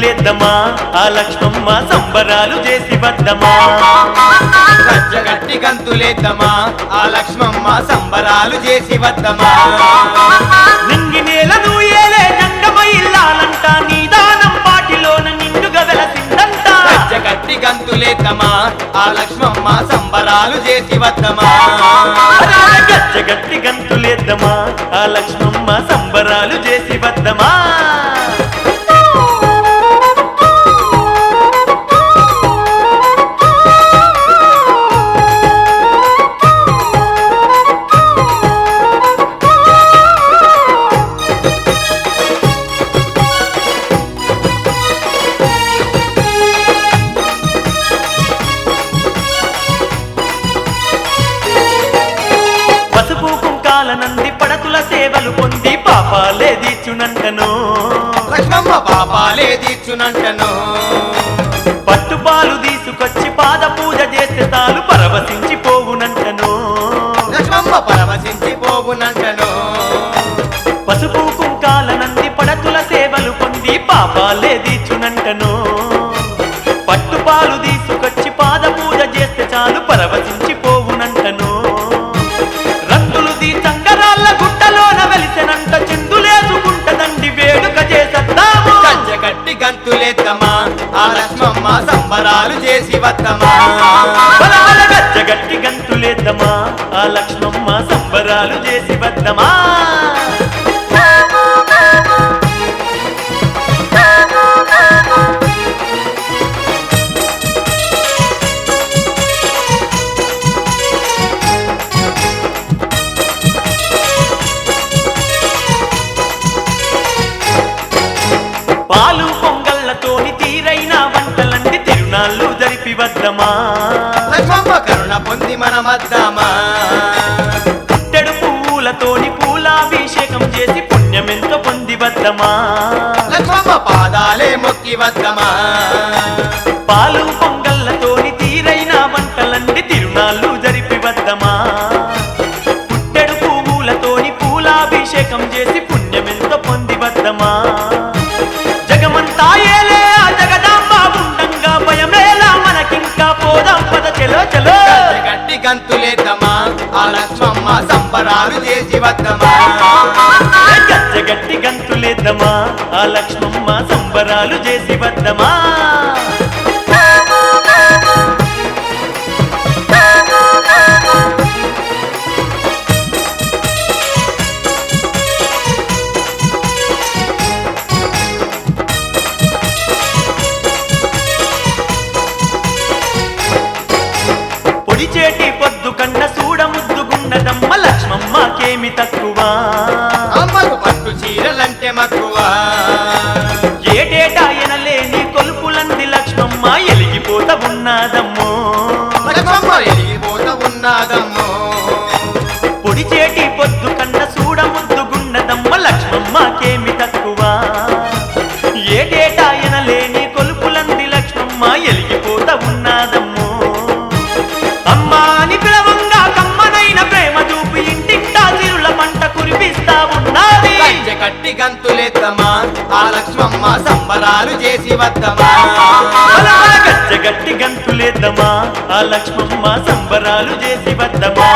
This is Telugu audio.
గంతులేద్దమా ఆ లక్ష్మమ్మ సంబరాలు చేసి వద్దమా గజ్జగట్టి గంతులేద్దమా ఆ లక్ష్మమ్మ సంబరాలు చేసి వద్దమా నింగి నేలను ఏలే నీదానం పాటిలోన నిండుగా వెలసిందంట ఆ లక్ష్మమ్మ సంబరాలు చేసి గంతులేద్దమా ఆ లక్ష్మమ్మ సంబరాలు కుంకాల నంది పడతుల సేవలు పొంది పాపాలే దీచునంటను లక్ష్మమ్మ పాపాలే తీర్చునంటను. పట్టుపాలు తీసుకొచ్చి పాద పూజ చేస్తే తాను పరవశించి పోవునంటను. లక్ష్మమ్మ పరవశించి పోవునంటను. పసుపు కుంకాల నంది పడతుల సేవలు పొంది పాపాలే దీచునంటను పట్టుపాలు తీసుకొచ్చి పాద పూజ చేస్తే చాలు పరవశించి బలాలు చేసి వద్దమా బలాల గచ్చగట్టి గంతులేద్దమా ఆ లక్ష్మమ్మ సంబరాలు చేసి వద్దమా వద్దమా లక్ష్మమ్మ కరుణ పొంది మనమద్దామా పుట్టెడు పువ్వులతోని పూలాభిషేకం చేసి పుణ్యమెంతో పొంది వద్దమా లక్ష్మమ్మ పాదాలే మొక్కి వద్దమా పాలు పొంగళ్ళతోని తీరైన వంటలంటి తిరునాళ్ళు జరిపి వద్దమా పుట్టెడు పువ్వులతోని పూలాభిషేకం చేసి పుణ్యమెంతో పొంది వద్దమా పోదాం పద చెలో చెలో. గట్టి గంతులేద్దమా? ఆ లక్ష్మమ్మ సంబరాలు చేసి వద్దమా? గచ్చగట్టి గంతులేద్దమా? ఆ లక్ష్మమ్మ సంబరాలు చేసి వద్దమా? ఉన్నదమ్మో. ఉన్నాదమ్మో పొడిచేటి పొద్దు కన్న సూడ ముద్దుగున్నదమ్మ లక్ష్మమ్మకేమి తక్కువ. ఏటేటా ఎనలేని కొలుపులంది లక్ష్మమ్మ ఎలిగిపోత ఉన్నదమ్మో. అమ్మా కట్టి గంతులెత్తమా ఆ లక్ష్మమ్మ సంబరాలు చేసి వద్దమా. గచ్చ గట్టి గంతులేద్దమా ఆ లక్ష్మమ్మ సంబరాలు చేసి వద్దమా.